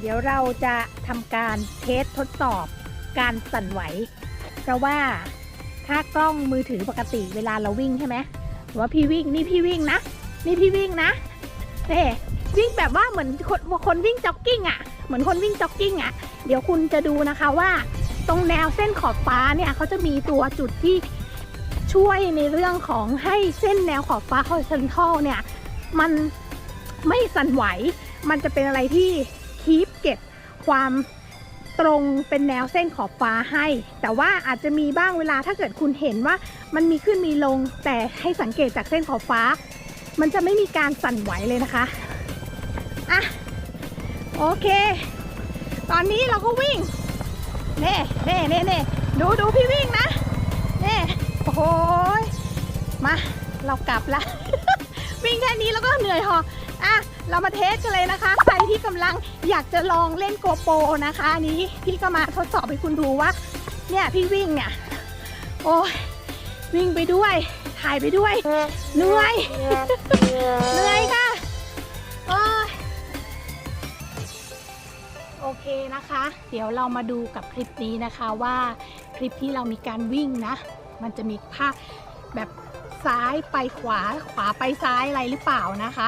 เดี๋ยวเราจะทำการเทสทดสอบการสั่นไหว เพราะว่าถ้ากล้องมือถือปกติเวลาเราวิ่งใช่ไหมหรือว่าพี่วิ่งนี่พี่วิ่งนะ นี่พี่วิ่งนะเน่ วิ่งแบบว่าเหมือนคนคนวิ่งจ็อกกิ้งอะ่ะ เหมือนคนวิ่งจ็อกกิ้งอะ่ะ เดี๋ยวคุณจะดูนะคะว่า ตรงแนวเส้นขอบฟ้าเนี่ยเขาจะมีตัวจุดที่ช่วยในเรื่องของให้เส้นแนวขอบฟ้า horizontal เนี่ย มันไม่สั่นไหว มันจะเป็นอะไรที่คีปเก็บความตรงเป็นแนวเส้นขอบฟ้าให้ แต่ว่าอาจจะมีบ้างเวลาถ้าเกิดคุณเห็นว่ามันมีขึ้นมีลงแต่ให้สังเกตจากเส้นขอบฟ้า มันจะไม่มีการสั่นไหวเลยนะคะ อะ โอเค ตอนนี้เราก็วิ่ง เน่เน่เน่เน่ดูดูพี่วิ่งนะ เน่โอ้โหยมา เรากลับละ วิ่งแค่นี้แล้วก็เหนื่อยหอบอะ เรามาเทสกันเลยนะคะ ใครที่กำลังอยากจะลองเล่นโกโปรนะคะอันนี้พี่ก็มาทดสอบให้คุณดูว่า เนี่ยพี่วิ่งเนี่ย โอ้ยวิ่งไปด้วย ถ่ายไปด้วยเหนื่อยเหนื่อย อเคนะคะ เดี๋ยวเรามาดูกับคลิปนี้นะคะว่าคลิปที่เรามีการวิ่งนะ มันจะมีภาพแบบซ้ายไปขวาขวาไปซ้ายอะไรหรือเปล่านะคะ